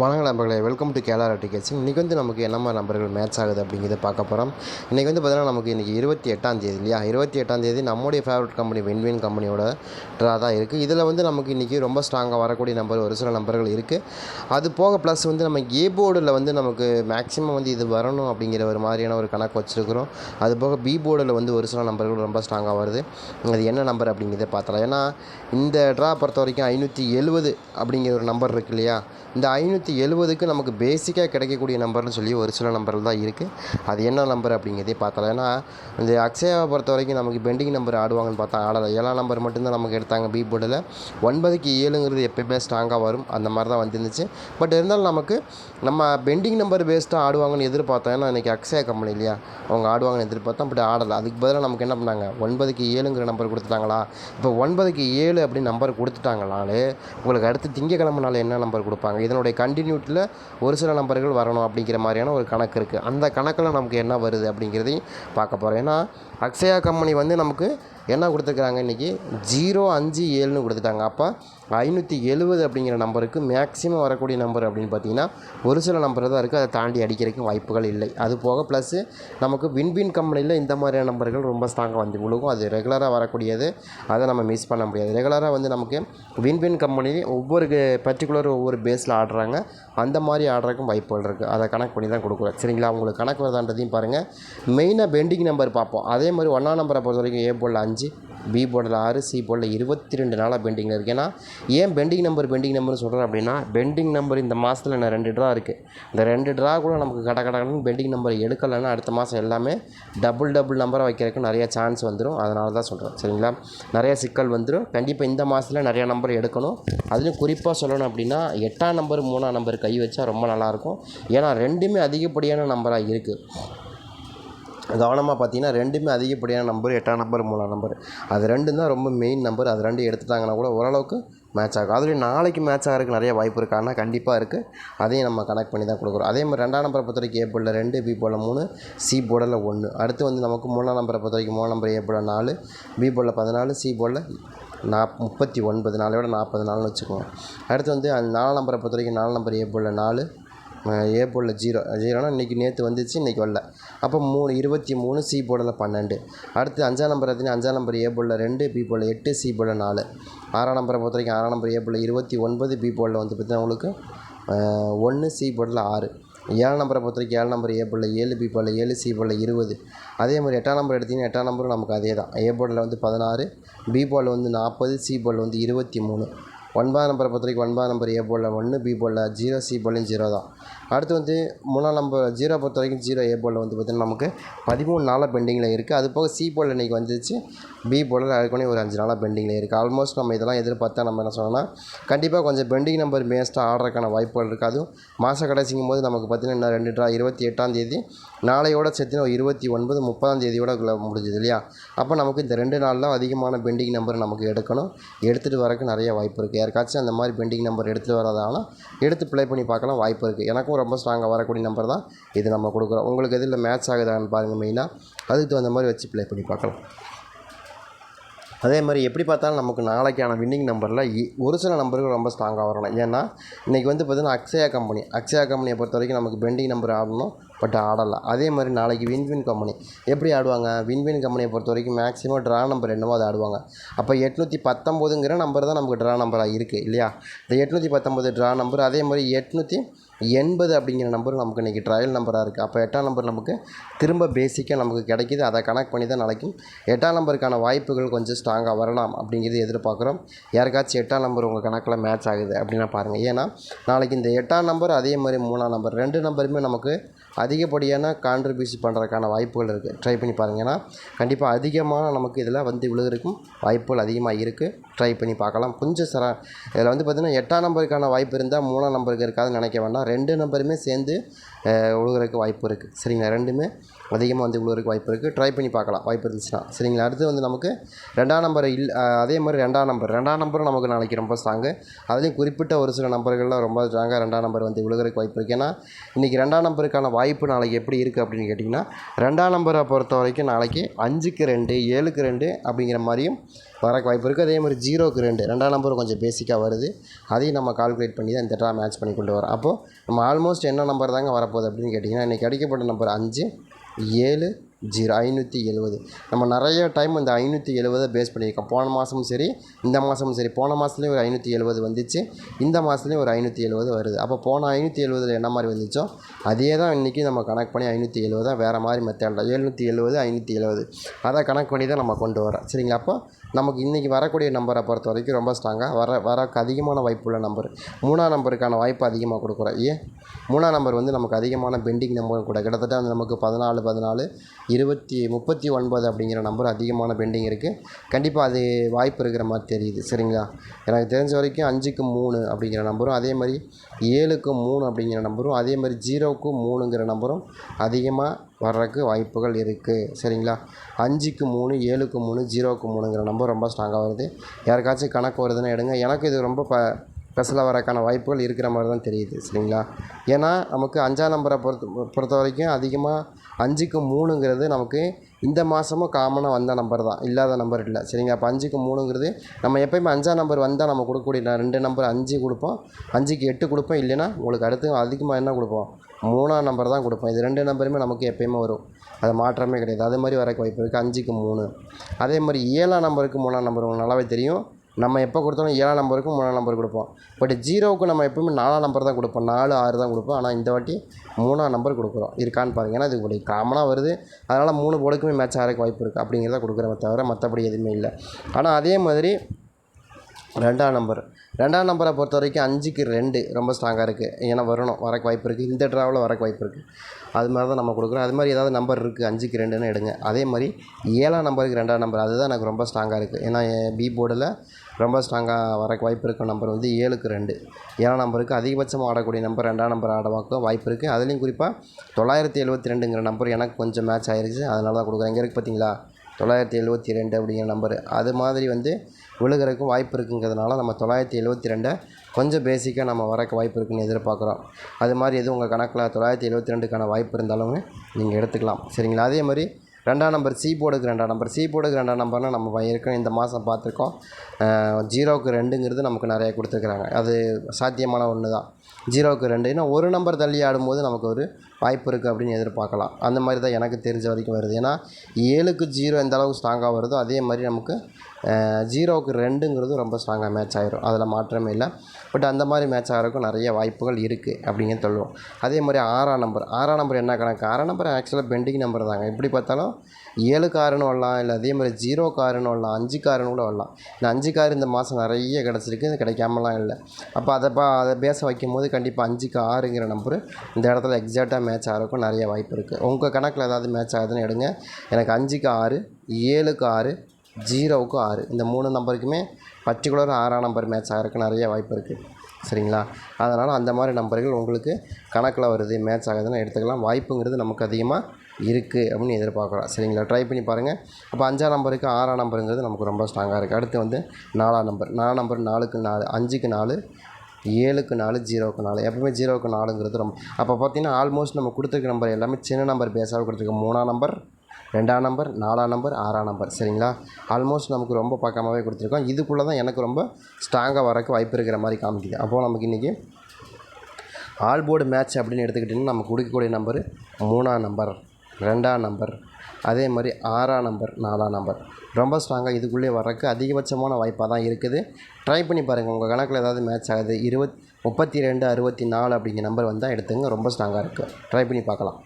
வணக்கம் நண்பர்களே welcome to கேலார் tickets இன்றைக்கி வந்து நமக்கு என்ன மாதிரி நம்பர்கள் மேட்ச் ஆகுது அப்படிங்கிறத பார்க்க போகிறோம் இன்றைக்கி வந்து பார்த்தீங்கன்னா நமக்கு இன்றைக்கி இருபத்தி எட்டாம் தேதி இல்லையா? இருபத்தி எட்டாம் தேதி நம்முடைய ஃபேவரட் கம்பெனி வின்வின் கம்பெனியோட ட்ரா தான் இருக்குது இதில் வந்து நமக்கு இன்றைக்கி ரொம்ப ஸ்ட்ராங்காக வரக்கூடிய நம்பர் ஒரு சில நம்பர்கள் இருக்குது அது போக ப்ளஸ் வந்து நம்ம ஏ போர்டில் வந்து நமக்கு மேக்ஸிமம் வந்து இது வரணும் அப்படிங்கிற ஒரு மாதிரியான ஒரு கணக்கு வச்சுருக்கிறோம். அது போக பி போர்டில் வந்து ஒரு சில நம்பர்கள் ரொம்ப ஸ்ட்ராங்காக வருது. அது என்ன நம்பர் அப்படிங்கிறத பார்த்தலாம் ஏன்னா இந்த ட்ரா பொறுத்த வரைக்கும் ஐநூற்றி எழுபது அப்படிங்கிற ஒரு நம்பர் இருக்கு இல்லையா? இந்த ஐநூற்றி எழுபதுக்கு நமக்கு பேசிக்காக கிடைக்கக்கூடிய நம்பர்னு சொல்லி ஒரு சில நம்பர்கள் தான் இருக்குது அது என்ன நம்பர் அப்படிங்கிறதே பார்த்தல ஏன்னா இந்த அக்ஷயாவை பொறுத்த வரைக்கும் நமக்கு பெண்டிங் நம்பர் ஆடுவாங்கன்னு பார்த்தா ஆடலை. ஏழாம் நம்பர் மட்டும்தான் நமக்கு எடுத்தாங்க பி போர்டில் ஒன்பதுக்கு ஏழுங்கிறது எப்பயுமே ஸ்ட்ராங்காக வரும். அந்த மாதிரி தான் வந்துருந்துச்சு. பட் இருந்தாலும் நமக்கு நம்ம பெண்டிங் நம்பர் பேஸ்டாக ஆடுவாங்கன்னு எதிர்பார்த்தோம். ஏன்னா இன்றைக்கி அக்ஷயா கம்பெனி இல்லையா? அவங்க ஆடுவாங்கன்னு எதிர்பார்த்தோம். பட் ஆடலை. அதுக்கு பதிலாக நமக்கு என்ன பண்ணாங்க? ஒன்பதுக்கு ஏழுங்கிற நம்பர் கொடுத்துட்டாங்களா? இப்போ ஒன்பதுக்கு ஏழு அப்படின்னு நம்பர் கொடுத்துட்டாங்கனாலே உங்களுக்கு அடுத்து திங்கக்கிழமை நாள் என்ன நம்பர் கொடுப்பாங்க? இதனுடைய கண்டினியூட்டியில் ஒரு சில நம்பர்கள் வரணும் அப்படிங்கிற மாதிரியான ஒரு கணக்கு இருக்குது அந்த கணக்கில் நமக்கு என்ன வருது அப்படிங்கிறதையும் பார்க்க போகிறோம் ஏன்னா அக்ஷயா கம்பெனி வந்து நமக்கு என்ன கொடுத்துருக்குறாங்க இன்றைக்கி ஜீரோ அஞ்சு ஏழுன்னு கொடுத்துட்டாங்க. அப்போ ஐநூற்றி எழுபது அப்படிங்கிற நம்பருக்கு மேக்ஸிமம் வரக்கூடிய நம்பர் அப்படின்னு பார்த்தீங்கன்னா ஒரு சில நம்பர் தான் இருக்குது அதை தாண்டி அடிக்கிறதுக்கு வாய்ப்புகள் இல்லை. அது போக ப்ளஸ்ஸு நமக்கு வின்பின் கம்பெனியில் இந்த மாதிரியான நம்பர்கள் ரொம்ப ஸ்ட்ராங்காக வந்து விழுகும். அது ரெகுலராக வரக்கூடியது. அதை நம்ம மிஸ் பண்ண முடியாது. ரெகுலராக வந்து நமக்கு வின்பின் கம்பெனி ஒவ்வொரு பர்டிகுலர் ஒவ்வொரு பேஸில் ஆடுறாங்க. அந்த மாதிரி ஆடுறதுக்கும் வாய்ப்புகள் இருக்குது அதை கணக்கு பண்ணி தான் கொடுக்குறோம். சரிங்களா? உங்களுக்கு கணக்கு வருதான்றதையும் பாருங்கள் மெயினாக பெண்டிங் நம்பர் பார்ப்போம். அதே அதே மாதிரி ஒன்றாம் நம்பரை பொறுத்த வரைக்கும் ஏ போர்டில் அஞ்சு பி போர்டில் ஆறு சி போர்டில் இருபத்தி ரெண்டு நாளாக பெண்டிங்கில் இருக்குது ஏன்னா ஏன் பெண்டிங் நம்பர் பெண்டிங் நம்பர்னு சொல்கிறேன் அப்படின்னா பெண்டிங் நம்பர் இந்த மாதத்தில் என்ன ரெண்டு ட்ரா இருக்குது இந்த ரெண்டு ட்ரா கூட நமக்கு கட கடன்னு பெண்டிங் நம்பர் எடுக்கலைன்னா அடுத்த மாதம் எல்லாமே டபுள் டபுள் நம்பரை வைக்கிறதுக்கு நிறைய சான்ஸ் வந்துடும் அதனால தான் சொல்கிறேன் சரிங்களா? நிறைய சிக்கல் வந்துடும் கண்டிப்பாக இந்த மாதத்தில் நிறைய நம்பர் எடுக்கணும். அதுலேயும் குறிப்பாக சொல்லணும் அப்படின்னா எட்டாம் நம்பர் மூணாம் நம்பர் கை வச்சா ரொம்ப நல்லாயிருக்கும் ஏன்னா ரெண்டுமே அதிகப்படியான நம்பராக இருக்குது கவனமாக பார்த்தீங்கன்னா ரெண்டுமே அதிகப்படியான நம்பர் எட்டாம் நம்பர் மூணாம் நம்பர் அது ரெண்டும் தான் ரொம்ப மெயின் நம்பர் அது ரெண்டும் எடுத்துட்டாங்கன்னா கூட ஓரளவுக்கு மேட்ச் ஆகும். அதுலேயும் நாளைக்கு மேட்ச் ஆகிறதுக்கு நிறைய வாய்ப்பு இருக்குது ஆனால் கண்டிப்பாக இருக்குது அதையும் நம்ம கனெக்ட் பண்ணி தான் கொடுக்குறோம். அதே மாதிரி ரெண்டாம் நம்பரை பொறுத்த வரைக்கும் ஏ போர்டில் ரெண்டு பி போர்டில் மூணு சி போர்டில் ஒன்று அடுத்து வந்து நமக்கு மூணாம் நம்பரை பொறுத்த வரைக்கும் மூணாம் நம்பர் ஏ போர்டில் நாலு பி போர்டில் பதினாலு சி போர்டில் நாப் முப்பத்தி ஒன்பது. நாளையோட நாற்பது நாள்னு வச்சுக்குவோம் அடுத்து வந்து அந்த நாலாம் நம்பரை பொறுத்த வரைக்கும் நாலு நம்பர் ஏ போர்டில் நாலு ஏ போர்டில் ஜீரோ ஜீரோனால் இன்றைக்கி நேற்று வந்துச்சு இன்றைக்கி வரல. அப்போ மூணு இருபத்தி மூணு சி போர்டில் பன்னெண்டு. அடுத்து அஞ்சாம் நம்பர் பார்த்தீங்கன்னா அஞ்சாம் நம்பர் ஏ போர்டில் ரெண்டு பி போர்டில் எட்டு சி போர்டில் நாலு. ஆறாம் நம்பரை பொறுத்த வரைக்கும் ஆறாம் நம்பர் ஏ போர்டில் இருபத்தி ஒன்பது பி போர்டில் வந்து பார்த்தீங்கன்னா உங்களுக்கு ஒன்று சி போர்டில் ஆறு. ஏழு நம்பரை பொறுத்த வரைக்கும் ஏழு நம்பர் ஏ போர்டில் ஏழு பி போர்டில் ஏழு சி போர்டில் இருபது. அதே மாதிரி எட்டாம் நம்பர் எடுத்திங்கன்னா எட்டாம் நம்பரும் நமக்கு அதே தான் ஏ போர்டில் வந்து பதினாறு பி போர்டில் வந்து நாற்பது சி போர்டில் வந்து இருபத்தி மூணு. ஒன்பதாம் நம்பரை பொறுத்த வரைக்கும் ஒன்பதாம் நம்பர் ஏ போர்டில் ஒன்று பி போர்டில் ஜீரோ சி போர்டிலும் ஜீரோ தான். அடுத்து வந்து மூணாம் நம்பர் ஜீரோ பொறுத்த வரைக்கும் ஜீரோ ஏ போலில் வந்து பார்த்திங்கன்னா நமக்கு பதிமூணு நாளாக பெண்டிங்கில் இருக்குது அது போக சி போல் இன்றைக்கி வந்துச்சு. பி போலில் அதுக்குனே ஒரு அஞ்சு நாளாக பெண்டிங்கில் இருக்குது ஆல்மோஸ்ட் நம்ம இதெல்லாம் எதிர்பார்த்தா நம்ம என்ன சொன்னோம்னா கண்டிப்பாக கொஞ்சம் பெண்டிங் நம்பர் மேஸ்ட்டாக ஆடுறதுக்கான வாய்ப்புகள் இருக்குது அதுவும் மாத கடைசிங்கும் போது நமக்கு பார்த்திங்கன்னா இன்னும் ரெண்டு ட்ரா இருபத்தி எட்டாம் தேதி நாளையோட சேர்த்து ஒரு இருபத்தி ஒன்பது முப்பதாம் தேதியோட முடிஞ்சது இல்லையா? அப்போ நமக்கு இந்த ரெண்டு நாளில் அதிகமான பெண்டிங் நம்பர் நமக்கு எடுக்கணும். எடுத்துகிட்டு வரக்கு நிறைய வாய்ப்பு இருக்குது யாருக்காச்சும் அந்த மாதிரி பெண்டிங் நம்பர் எடுத்துகிட்டு வரதானா எடுத்து ப்ளே பண்ணி பார்க்கலாம் வாய்ப்பு இருக்குது எனக்கும் ரொம்ப ஸ்ட்ராங்காக வரக்கூடிய நம்பர் தான் இது நம்ம கொடுக்குறோம். உங்களுக்கு எதில் மேட்ச் ஆகுதான்னு பாருங்கள் மெயினாக அதுக்கு தகுந்த மாதிரி வச்சு ப்ளே பண்ணி பார்க்கலாம். அதே மாதிரி எப்படி பார்த்தாலும் நமக்கு நாளைக்கான வின்னிங் நம்பரில் ஒரு சில நம்பர்கள் ரொம்ப ஸ்ட்ராங்காக வரணும். ஏன்னா இன்றைக்கி வந்து பார்த்திங்கன்னா அக்ஷயா கம்பெனி அக்ஷயா கம்பெனியை பொறுத்த வரைக்கும் நமக்கு பெண்டிங் நம்பர் ஆடணும் பட் ஆடலை. அதே மாதிரி நாளைக்கு வின்வின் கம்பெனி எப்படி ஆடுவாங்க? வின்வின் கம்பெனியை பொறுத்த வரைக்கும் மேக்ஸிமம் ட்ரா நம்பர் என்னவோ அதை ஆடுவாங்க. அப்போ எட்நூற்றி பத்தொம்போதுங்கிற நம்பர் தான் நமக்கு ட்ரா நம்பராக இருக்குது இல்லையா? இந்த எட்நூற்றி பத்தொம்போது ட்ரா நம்பர் அதே மாதிரி எட்நூற்றி எண்பது அப்படிங்கிற நம்பர் நமக்கு இன்றைக்கி ட்ரையல் நம்பராக இருக்குது அப்போ எட்டாம் நம்பர் நமக்கு திரும்ப பேசிக்காக நமக்கு கிடைக்கிது. அதை கனெக்ட் பண்ணி தான் நாளைக்கும் எட்டாம் நம்பருக்கான வாய்ப்புகள் கொஞ்சம் ஸ்ட்ராங்காக வரலாம் அப்படிங்கிறது எதிர்பார்க்குறோம். யாருக்காச்சும் எட்டாம் நம்பர் உங்கள் கணக்கில் மேட்ச் ஆகுது அப்படின்னா பாருங்கள் ஏன்னா நாளைக்கு இந்த எட்டாம் நம்பர் அதே மாதிரி மூணாம் நம்பர் ரெண்டு நம்பருமே நமக்கு அதிகப்படியான கான்ட்ரிபியூஷன் பண்ணுறதுக்கான வாய்ப்புகள் இருக்குது ட்ரை பண்ணி பாருங்கள் ஏன்னா கண்டிப்பாக அதிகமான நமக்கு இதில் வந்து விழுகிறதுக்கும் வாய்ப்புகள் அதிகமாக இருக்குது ட்ரை பண்ணி பார்க்கலாம். கொஞ்சம் சர இதில் வந்து பார்த்திங்கன்னா எட்டாம் நம்பருக்கான வாய்ப்பு இருந்தால் மூணாம் நம்பருக்கு இருக்காதுன்னு நினைக்க வேண்டாம். ரெண்டு நம்பருமே சேர்ந்து அஹ், விழுகிறதுக்கு வாய்ப்பு இருக்குது சரிங்களா? ரெண்டுமே அதிகமாக வந்து விழுகிறதுக்கு வாய்ப்பு இருக்குது ட்ரை பண்ணி பார்க்கலாம். வாய்ப்பு இருந்துச்சுன்னா. சரிங்களா? அடுத்து வந்து நமக்கு ரெண்டாம் நம்பர் இல் அதே மாதிரி ரெண்டாம் நம்பர். ரெண்டாம் நம்பரும் நமக்கு நாளைக்கு ரொம்ப ஸ்ட்ராங்கு அதுலேயும் குறிப்பிட்ட ஒரு சில நம்பர்களில் ரொம்ப ஸ்ட்ராங்காக ரெண்டாம் நம்பர் வந்து விழுகிறதுக்கு வாய்ப்பு இருக்குது ஏன்னா இன்றைக்கி ரெண்டாம் நம்பருக்கான வாய்ப்பு வாய்ப்பு நாளைக்கு எப்படி இருக்குது அப்படின்னு கேட்டிங்கன்னா ரெண்டாம் நம்பரை பொறுத்த வரைக்கும் நாளைக்கு அஞ்சுக்கு ரெண்டு ஏழுக்கு ரெண்டு அப்படிங்கிற மாதிரியும் வரக்கு வாய்ப்பு இருக்குது அதே மாதிரி ஜீரோக்கு ரெண்டு ரெண்டாம் நம்பர் கொஞ்சம் பேசிக்காக வருது. அதையும் நம்ம கால்குலேட் பண்ணி தான் இந்த டா மேட்ச் பண்ணி கொண்டு வரோம். அப்போது நம்ம ஆல்மோஸ்ட் என்ன நம்பர் தாங்க வரப்போகுது அப்படின்னு கேட்டிங்கன்னா இன்றைக்கி அடிக்கப்பட்ட நம்பர் அஞ்சு ஏழு ஜீரோ ஐநூற்றி எழுபது நம்ம நிறைய டைம் இந்த ஐநூற்றி எழுபதை பேஸ் பண்ணியிருக்கோம். போன மாதமும் சரி இந்த மாதமும் சரி போன மாதத்துலேயும் ஒரு ஐநூற்றி எழுபது வந்துச்சு. இந்த மாதத்துலேயும் ஒரு ஐநூற்றி எழுபது வருது. அப்போ போன ஐநூற்றி எழுபதில் என்ன மாதிரி வந்துச்சோ அதே தான் இன்றைக்கி நம்ம கணக்கு பண்ணி ஐநூற்றி எழுபதா வேறு மாதிரி மெத்தடில் எழுநூற்றி எழுபது ஐநூற்றி எழுபது அதை கணக்கு பண்ணி தான் நம்ம கொண்டு வரோம் சரிங்களா? அப்போ நமக்கு இன்றைக்கி வரக்கூடிய நம்பரை பொறுத்த வரைக்கும் ரொம்ப ஸ்ட்ராங்காக வர வரக்கு அதிகமான வாய்ப்புள்ள நம்பர் மூணாம் நம்பருக்கான வாய்ப்பு அதிகமாக கொடுக்குறோம். ஏன்? மூணாம் நம்பர் வந்து நமக்கு அதிகமான பெண்டிங் நம்பர் கூட. கிட்டத்தட்ட வந்து நமக்கு பதினாலு பதினாலு இருபத்தி முப்பத்தி ஒன்பது அப்படிங்கிற நம்பர் அதிகமான பெண்டிங் இருக்குது கண்டிப்பாக அது வாய்ப்பு இருக்கிற மாதிரி தெரியுது. சரிங்களா? எனக்கு தெரிஞ்ச வரைக்கும் அஞ்சுக்கு மூணு அப்படிங்கிற நம்பரும் அதே மாதிரி ஏழுக்கு மூணு அப்படிங்கிற நம்பரும் அதே மாதிரி ஜீரோவுக்கு மூணுங்கிற நம்பரும் அதிகமாக வர்றதுக்கு வாய்ப்புகள் இருக்குது சரிங்களா? அஞ்சுக்கு மூணு ஏழுக்கு மூணு ஜீரோக்கு மூணுங்கிற நம்பர் ரொம்ப ஸ்ட்ராங்காக வருது. யாருக்காச்சும் கணக்கு வருதுன்னு எடுங்க. எனக்கு இது ரொம்ப ப ஸ்பெஷலாக வரக்கான வாய்ப்புகள் இருக்கிற மாதிரி தான் தெரியுது. சரிங்களா? ஏன்னா நமக்கு அஞ்சாம் நம்பரை பொறுத்த பொறுத்த வரைக்கும் அதிகமாக அஞ்சுக்கு மூணுங்கிறது நமக்கு இந்த மாதமும் காமனாக வந்த நம்பர் தான். இல்லாத நம்பர் இல்லை. சரிங்க அப்போ அஞ்சுக்கு மூணுங்கிறது நம்ம எப்பயுமே அஞ்சாம் நம்பர் வந்தால் நம்ம கொடுக்கக்கூடிய ரெண்டு நம்பர் அஞ்சு கொடுப்போம். அஞ்சுக்கு எட்டு கொடுப்போம். இல்லைன்னா உங்களுக்கு அடுத்து அதிகமாக என்ன கொடுப்போம்? மூணாம் நம்பர் தான் கொடுப்போம். இது ரெண்டு நம்பருமே நமக்கு எப்பயுமே வரும். அது மாற்றமே கிடையாது. அது மாதிரி வரக்கு வாய்ப்பு இருக்குது அஞ்சுக்கு மூணு. அதே மாதிரி ஏழாம் நம்பருக்கு மூணாம் நம்பர் உங்களுக்கு நல்லாவே தெரியும். நம்ம எப்போ கொடுத்தாலும் ஏழாம் நம்பருக்கு மூணாம் நம்பர் கொடுப்போம். பட் ஜீரோவுக்கு நம்ம எப்பவுமே நாலாம் நம்பர் தான் கொடுப்போம். நாலு ஆறு தான் கொடுப்போம். ஆனால் இந்த வாட்டி மூணாம் நம்பர் கொடுக்குறோம். இருக்கான்னு பாருங்கள் ஏன்னா இது இப்படி காமனாக வருது. அதனால் மூணு போர்டுக்குமே மேட்ச் ஆகிறதுக்கு வாய்ப்பு இருக்குது அப்படிங்கிறத கொடுக்குறோமே தவிர மற்றபடி எதுவுமே இல்லை. ஆனால் அதே மாதிரி ரெண்டாம் நம்பர். ரெண்டாம் நம்பரை பொறுத்த வரைக்கும் அஞ்சுக்கு ரெண்டு ரொம்ப ஸ்ட்ராங்காக இருக்குது ஏன்னா வரணும் வரக்கு வாய்ப்பு இருக்குது இந்த ட்ராவில் வரக்கு வாய்ப்பு இருக்குது அது மாதிரி தான் நம்ம கொடுக்குறோம். அது மாதிரி ஏதாவது நம்பர் இருக்குது அஞ்சுக்கு ரெண்டுன்னு எடுங்க. அதே மாதிரி ஏழாம் நம்பருக்கு ரெண்டாம் நம்பர் அதுதான் எனக்கு ரொம்ப ஸ்ட்ராங்காக இருக்குது ஏன்னா பி போர்டில் ரொம்ப ஸ்ட்ராங்காக வரக்கு வாய்ப்பு இருக்க நம்பர் வந்து ஏழுக்கு ரெண்டு. ஏழாம் நம்பருக்கு அதிகபட்சமாக ஆடக்கூடிய நம்பர் ரெண்டாம் நம்பர் ஆடவாக்க வாய்ப்பு இருக்குது அதுலேயும் குறிப்பாக தொள்ளாயிரத்தி எழுபத்தி ரெண்டுங்கிற நம்பர் எனக்கு கொஞ்சம் மேட்ச் ஆயிருச்சு. அதனால தான் கொடுக்குறேன். இங்கே இருக்குது பார்த்தீங்களா தொள்ளாயிரத்தி எழுபத்தி ரெண்டு அப்படிங்கிற நம்பர் அது மாதிரி வந்து விழுகிறதுக்கும் வாய்ப்பு இருக்குங்கிறதுனால நம்ம தொள்ளாயிரத்தி எழுபத்தி ரெண்டை கொஞ்சம் பேசிக்காக நம்ம வரக்கு வாய்ப்பு இருக்குன்னு எதிர்பார்க்குறோம். அது மாதிரி எதுவும் உங்கள் கணக்கில் தொள்ளாயிரத்தி எழுபத்தி ரெண்டுக்கான வாய்ப்பு இருந்தாலும் நீங்கள் எடுத்துக்கலாம். சரிங்களா? அதே மாதிரி ரெண்டாம் நம்பர் சி போர்டுக்கு ரெண்டாம் நம்பர் சி போர்டுக்கு ரெண்டாம் நம்பர்னால் நம்ம ஏற்கனவே இந்த மாதம் பார்த்துருக்கோம். ஜீரோவுக்கு ரெண்டுங்கிறது நமக்கு நிறைய கொடுத்துருக்குறாங்க. அது சாத்தியமான ஒன்று தான் ஜீரோவுக்கு ரெண்டு. ஏன்னா ஒரு நம்பர் தள்ளி ஆடும்போது நமக்கு ஒரு வாய்ப்பு இருக்குது அப்படின்னு எதிர்பார்க்கலாம். அந்த மாதிரி தான் எனக்கு தெரிஞ்ச வரைக்கும் வருது. ஏன்னா ஏழுக்கு ஜீரோ எந்த அளவுக்கு ஸ்ட்ராங்காக வருதோ அதே மாதிரி நமக்கு ஜீரோவுக்கு ரெண்டுங்கிறது ரொம்ப ஸ்ட்ராங்காக மேட்ச் ஆயிரும். அதில் மாற்றமே இல்லை. பட் அந்த மாதிரி மேட்ச் ஆகிறதுக்கும் நிறைய வாய்ப்புகள் இருக்குது அப்படின்னு சொல்லுவோம். அதே மாதிரி ஆறாம் நம்பர் ஆறாம் நம்பர் என்ன கணக்கு? ஆறாம் நம்பர் ஆக்சுவலாக பெண்டிங் நம்பர் தாங்க. எப்படி பார்த்தாலும் ஏழு காருன்னு வரலாம் இல்லை அதே மாதிரி ஜீரோ காருன்னு வரலாம் அஞ்சு காருன்னு கூட வரலாம். இந்த அஞ்சு கார் இந்த மாதம் நிறைய கிடச்சிருக்கு. இது கிடைக்காமலாம் இல்லை. அப்போ அதை பா அதை பேச வைக்கும் போது கண்டிப்பாக அஞ்சுக்கு ஆறுங்கிற நம்பர் இந்த இடத்துல எக்ஸாக்டாக மேட்ச் ஆகிறதுக்கும் நிறைய வாய்ப்பு இருக்குது உங்கள் கணக்கில் ஏதாவது மேட்ச் ஆகுதுன்னு எடுங்க. எனக்கு அஞ்சுக்கு ஆறு ஏழுக்கு ஆறு ஜீரோவுக்கும் ஆறு. இந்த மூணு நம்பருக்குமே பர்டிகுலர் ஆறாம் நம்பர் மேட்ச் ஆகிறதுக்கு நிறைய வாய்ப்பு இருக்குது சரிங்களா? அதனால் அந்த மாதிரி நம்பர்கள் உங்களுக்கு கணக்கில் வருது மேட்ச் ஆகுதுன்னு எடுத்துக்கலாம். வாய்ப்புங்கிறது நமக்கு அதிகமாக இருக்குது அப்படின்னு எதிர்பார்க்கலாம். சரிங்களா? ட்ரை பண்ணி பாருங்கள் அப்போ அஞ்சாம் நம்பருக்கு ஆறாம் நம்பருங்கிறது நமக்கு ரொம்ப ஸ்ட்ராங்காக இருக்குது அடுத்து வந்து நாலாம் நம்பர் நாலாம் நம்பர் நாலுக்கு நாலு அஞ்சுக்கு நாலு ஏழுக்கு நாலு ஜீரோவுக்கு நாலு. எப்பவுமே ஜீரோக்கு நாலுங்கிறது ரொம்ப அப்போ பார்த்தீங்கன்னா ஆல்மோஸ்ட் நம்ம கொடுத்துருக்க நம்பர் எல்லாமே சின்ன நம்பர் பேஸாக கொடுத்துருக்கோம் மூணாம் நம்பர் ரெண்டாம் நம்பர் நாலாம் நம்பர் ஆறாம் நம்பர். சரிங்களா? ஆல்மோஸ்ட் நமக்கு ரொம்ப பக்கமாகவே கொடுத்துருக்கோம். இதுக்குள்ளே தான் எனக்கு ரொம்ப ஸ்ட்ராங்காக வரக்கு வாய்ப்பு இருக்கிற மாதிரி காமிக்குது. அப்போது நமக்கு இன்றைக்கி ஆல் போர்டு மேட்ச் அப்படின்னு எடுத்துக்கிட்டிங்கன்னா நம்ம கொடுக்கக்கூடிய நம்பர் மூணாம் நம்பர் ரெண்டாம் நம்பர் அதே மாதிரி ஆறாம் நம்பர் நாலாம் நம்பர். ரொம்ப ஸ்ட்ராங்காக இதுக்குள்ளே வரக்கு அதிகபட்சமான வாய்ப்பாக தான் இருக்குது. ட்ரை பண்ணி பாருங்கள் உங்கள் கணக்கில் ஏதாவது மேட்ச் ஆகுது. இருபத் முப்பத்தி ரெண்டு அறுபத்தி நாலு அப்படிங்கிற நம்பர் வந்தால் எடுத்துங்க. ரொம்ப ஸ்ட்ராங்காக இருக்குது ட்ரை பண்ணி பார்க்கலாம்.